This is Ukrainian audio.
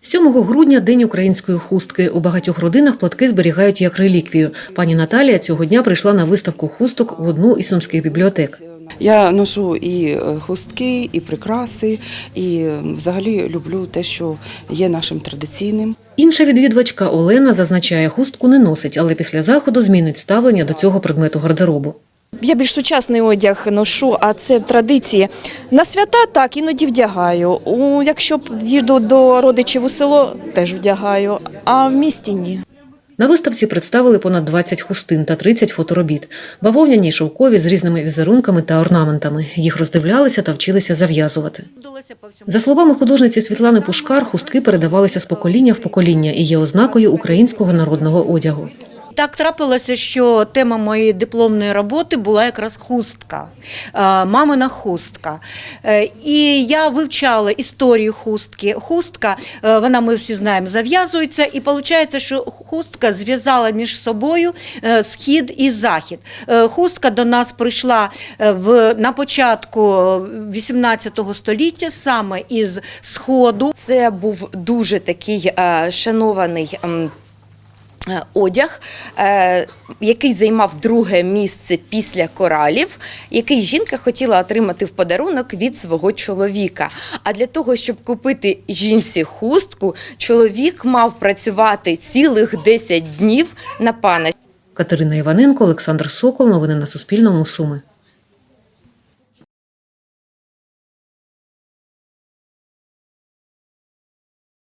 7 грудня день української хустки. У багатьох родинах платки зберігають як реліквію. Пані Наталія цього дня прийшла на виставку хусток в одну із сумських бібліотек. Я ношу і е, хустки, і прикраси, і взагалі люблю те, що є нашим традиційним. Інша відвідувачка Олена зазначає, хустку не носить, але після заходу змінить ставлення до цього предмету гардеробу. Я більш сучасний одяг ношу, а це традиції. На свята так іноді вдягаю. У, якщо їду до родичів у село, теж вдягаю, а в місті ні. На виставці представили понад 20 хустин та 30 фоторобіт. Бавовняні й шовкові з різними візерунками та орнаментами. Їх роздивлялися та вчилися зав'язувати. За словами художниці Світлани Пушкар, хустки передавалися з покоління в покоління і є ознакою українського народного одягу. Так трапилося, що тема моєї дипломної роботи була якраз хустка, е, мамина хустка. Е, І я вивчала історію хустки. Хустка, е, вона ми всі знаємо, зав'язується, і виходить, що хустка зв'язала між собою схід і захід. Хустка до нас прийшла в, на початку 18 століття саме із сходу. Це був дуже такий шанований. Е, Одяг, е, який займав друге місце після коралів, який жінка хотіла отримати в подарунок від свого чоловіка. А для того, щоб купити жінці хустку, чоловік мав працювати цілих 10 днів на пана. Катерина Іваненко, Олександр Сокол. Новини на Суспільному. Суми.